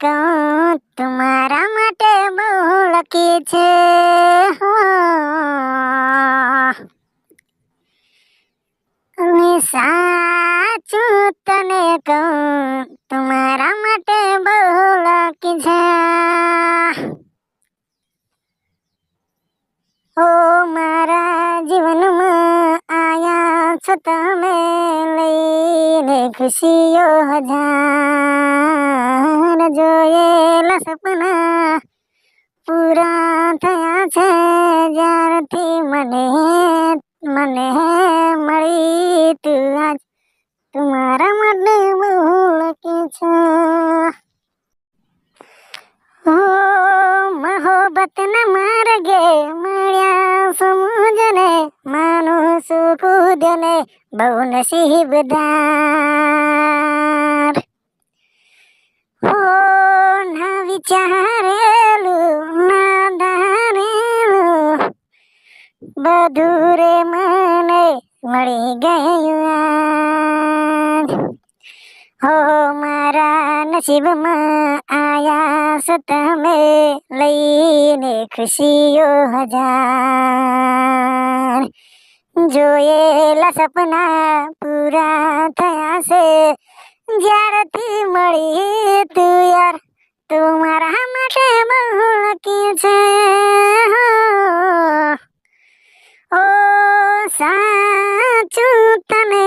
કહું તમારા માટે બહુ લકી છે? અને સાચું તને કહું, તમારા માટે બહુ લકી છે? ઓ મારા જીવનમાં આયા છો તમે લઈને ખુશીઓ હજાર. જોયેલા સપના પૂરા થયા છે. જ્યારથી મને મને મળી તું આજ તમારા માટે બહુ લકી છે. હો મહોબતના માર્ગે મળ્યા સમજને માનું સુખુદને બહુ નસીબદાર ઓ ના વિચારેલું ના ધારેલું બધું મને મળી ગયું હો, મારા નસીબમાં આયા તમે લઈને ખુશીઓ હજાર. જોયેલા સપના પૂરા થયા છે, જ્યારથી મળી તું યાર. તું મારા માટે બહુ લકી છે ઓ સાચું તને